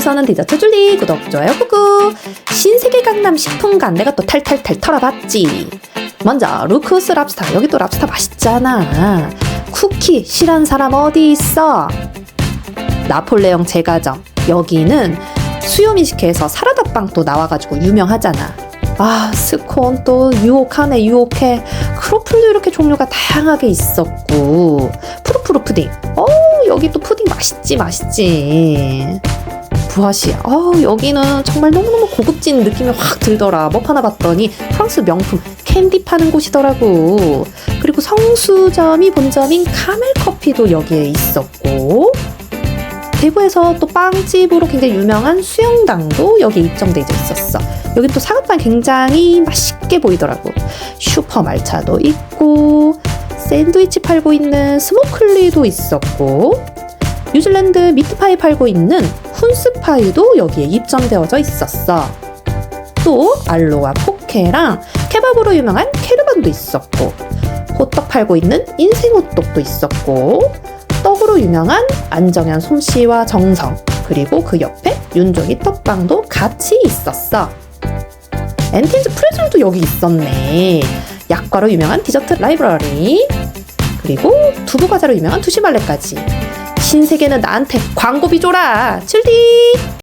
서는 디저트 줄리 구독 좋아요 꾹꾹 신세계 강남 식품관 내가 또 탈탈탈 털어봤지. 먼저 루크스 랍스타 여기 또 랍스타 맛있잖아. 쿠키 싫어하는 사람 어디 있어? 나폴레옹 제과점. 여기는 수요미식회에서 사라다빵 또 나와가지고 유명하잖아. 아 스콘 또 유혹하네 유혹해. 크로플도 이렇게 종류가 다양하게 있었고. 푸르푸르 푸딩. 어 여기 또 푸딩 맛있지 맛있지 부하시야. 어, 여기는 정말 너무너무 고급진 느낌이 확 들더라. 뭐 하나 봤더니 프랑스 명품 캔디 파는 곳이더라고. 그리고 성수점이 본점인 카멜 커피도 여기에 있었고. 대구에서 또 빵집으로 굉장히 유명한 수영당도 여기에 입점돼 있었어. 여기 또 사과빵 굉장히 맛있게 보이더라고. 슈퍼 말차도 있고, 샌드위치 팔고 있는 스모클리도 있었고, 뉴질랜드 미트파이 팔고 있는 훈스파이도 여기에 입점되어져 있었어. 또 알로아 포케랑 케밥으로 유명한 케르반도 있었고 호떡 팔고 있는 인생호떡도 있었고 떡으로 유명한 안정현 솜씨와 정성 그리고 그 옆에 윤종이 떡빵도 같이 있었어. 엔틴즈 프레즐도 여기 있었네. 약과로 유명한 디저트 라이브러리 그리고 두부 과자로 유명한 두시말레까지 신세계는 나한테 광고비 줘라. 칠디.